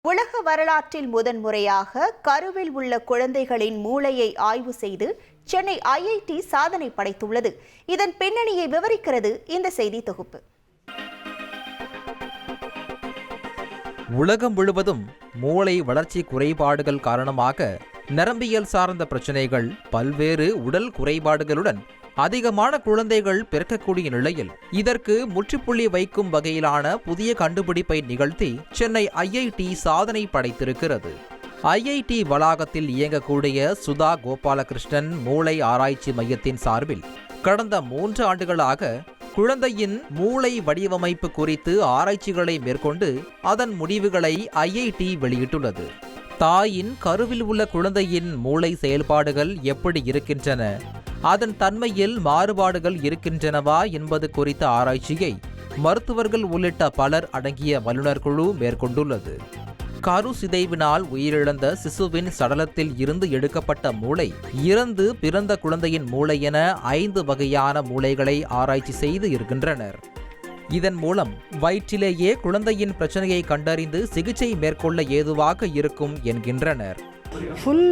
உலக வரலாற்றில் முதன்முறையாக கருவில் உள்ள குழந்தைகளின் மூளையை ஆய்வு செய்து சென்னை ஐஐடி சாதனை படைத்துள்ளது. இதன் பின்னணியை விவரிக்கிறது இந்த செய்தி தொகுப்பு. உலகம் முழுவதும் மூளை வளர்ச்சி குறைபாடுகள் காரணமாக நரம்பியல் சார்ந்த பிரச்சனைகள் பல்வேறு உடல் குறைபாடுகளுடன் அதிகமான குழந்தைகள் பிறக்கக்கூடிய நிலையில் இதற்கு முற்றுப்புள்ளி வைக்கும் வகையிலான புதிய கண்டுபிடிப்பை நிகழ்த்தி சென்னை ஐஐடி சாதனை படைத்திருக்கிறது. ஐஐடி வளாகத்தில் இயங்கக்கூடிய சுதா கோபாலகிருஷ்ணன் மூளை ஆராய்ச்சி மையத்தின் சார்பில் கடந்த மூன்று ஆண்டுகளாக குழந்தையின் மூளை வடிவமைப்பு குறித்து ஆராய்ச்சிகளை மேற்கொண்டு அதன் முடிவுகளை ஐஐடி வெளியிட்டுள்ளது. தாயின் கருவில் உள்ள குழந்தையின் மூளை செயல்பாடுகள் எப்படி இருக்கின்றன? அதன் தன்மையில் மாறுபாடுகள் இருக்கின்றனவா என்பது குறித்த ஆராய்ச்சியை மருத்துவர்கள் உள்ளிட்ட பலர் அடங்கிய வல்லுநர் குழு மேற்கொண்டுள்ளது. கரு சிதைவினால் உயிரிழந்த சிசுவின் சடலத்தில் இருந்து எடுக்கப்பட்ட மூளை இறந்து பிறந்த குழந்தையின் மூளை என ஐந்து வகையான மூளைகளை ஆராய்ச்சி செய்து இருக்கின்றனர். இதன் மூலம் வயிற்றிலேயே குழந்தையின் பிரச்சனையை கண்டறிந்து சிகிச்சை மேற்கொள்ள ஏதுவாக இருக்கும் என்கின்றனர். ஃபுல்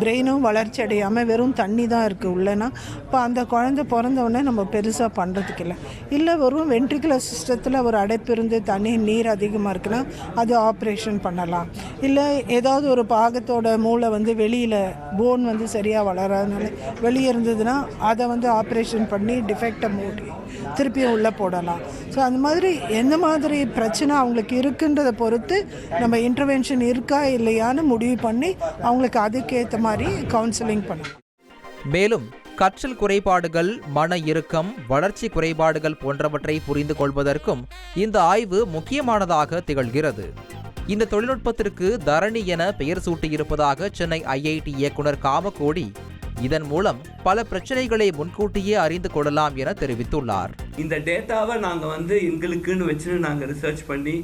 பிரெயினும் வளர்ச்சி அடையாமல் வெறும் தண்ணி தான் இருக்குது உள்ளனா இப்போ அந்த குழந்தை பிறந்தவுடனே நம்ம பெருசாக பண்ணுறதுக்கு இல்லை. இல்லை வெறும் வென்ட்ரிகுலர் சிஸ்டத்தில் ஒரு அடைப்பு இருந்து தண்ணி நீர் அதிகமாக இருக்குன்னா அது ஆப்ரேஷன் பண்ணலாம். இல்லை ஏதாவது ஒரு பாகத்தோட மூளை வந்து வெளியில் போன் வந்து சரியாக வளராதனால வெளியே இருந்ததுன்னா அதை வந்து ஆப்ரேஷன் பண்ணி டிஃபெக்டை மூடி திருப்பியும் உள்ளே போடலாம். ஸோ அந்த மாதிரி எந்த மாதிரி பிரச்சனை அவங்களுக்கு இருக்குன்றதை பொறுத்து நம்ம இன்டர்வென்ஷன் இருக்கா இல்லையான்னு முடிவு பண்ணி அவங்களுக்கு அதுக்கேற்ற மாதிரி கவுன்சிலிங் பண்ணணும். மேலும் கற்றல் குறைபாடுகள் மன இறுக்கம் வளர்ச்சி குறைபாடுகள் போன்றவற்றை புரிந்து கொள்வதற்கும் இந்த ஆய்வு முக்கியமானதாக திகழ்கிறது. இந்த தொழில்நுட்பத்திற்கு தரணி என பெயர் சூட்டியிருப்பதாக சென்னை ஐஐடி இயக்குனர் காமகோடி இதன் மூலம் பல பிரச்சனைகளை முன்கூட்டியே அறிந்து கொள்ளலாம் என தெரிவித்துள்ளார். இந்த டேட்டாவை நாங்கள் வந்து எங்களுக்குன்னு வச்சுன்னு நாங்கள் ரிசர்ச் பண்ணி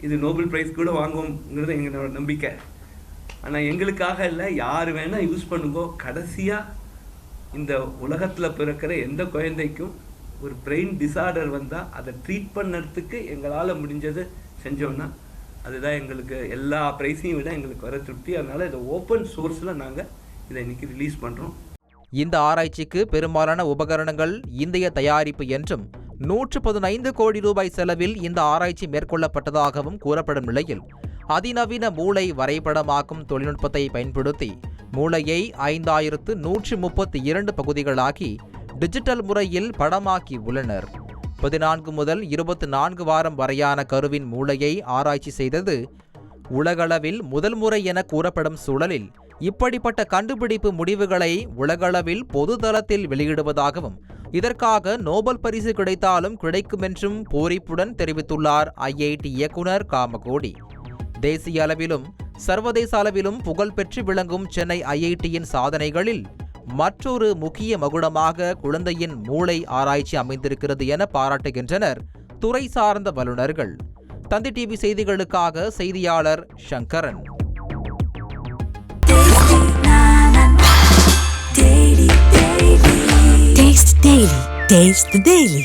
இது நோபல் பிரைஸ் கூட வாங்குவோங்கிறது எங்களோட நம்பிக்கை. ஆனால் எங்களுக்காக இல்லை யார் வேணால் யூஸ் பண்ணுங்கோ. கடைசியாக இந்த உலகத்தில் பிறக்கிற எந்த குழந்தைக்கும் ஒரு பிரெயின் டிசார்டர் வந்தால் அதை ட்ரீட் பண்ணுறதுக்கு எங்களால் முடிஞ்சதை செஞ்சோம்னா அதுதான் எங்களுக்கு எல்லா ப்ரைஸையும் விட எங்களுக்கு வர திருப்தி. அதனால் இதை ஓப்பன் சோர்ஸில் நாங்கள் இதை இன்னைக்கு ரிலீஸ் பண்ணுறோம் இந்த ஆராய்ச்சிக்கு பெரும்பாலான உபகரணங்கள் இந்திய தயாரிப்பு என்றும் நூற்று பதினைந்து கோடி ரூபாய் செலவில் இந்த ஆராய்ச்சி மேற்கொள்ளப்பட்டதாகவும் கூறப்படும் நிலையில் அதிநவீன மூளை வரைபடமாக்கும் தொழில்நுட்பத்தை பயன்படுத்தி மூளையை ஐந்தாயிரத்து நூற்றி முப்பத்தி இரண்டு பகுதிகளாகி டிஜிட்டல் முறையில் படமாக்கி உள்ளனர். பதினான்கு முதல் இருபத்தி நான்கு வாரம் வரையான கருவின் மூளையை ஆராய்ச்சி செய்தது உலகளவில் முதல் முறை என கூறப்படும் சூழலில் இப்படிப்பட்ட கண்டுபிடிப்பு முடிவுகளை உலகளவில் பொதுதளத்தில் வெளியிடுவதாகவும் இதற்காக நோபல் பரிசு கிடைத்தாலும் கிடைக்குமென்றும் பூரிப்புடன் தெரிவித்துள்ளார் ஐஐடி இயக்குனர் காமகோடி. தேசிய அளவிலும் சர்வதேச அளவிலும் புகழ்பெற்று விளங்கும் சென்னை ஐஐடியின் சாதனைகளில் மற்றொரு முக்கிய மகுடமாக குழந்தையின் மூளை ஆராய்ச்சி அமைந்திருக்கிறது என பாராட்டுகின்றனர் துறை சார்ந்த வல்லுநர்கள் தந்தி டிவி செய்திகளுக்காக செய்தியாளர் Sankaran Taste Daily. Taste the Daily.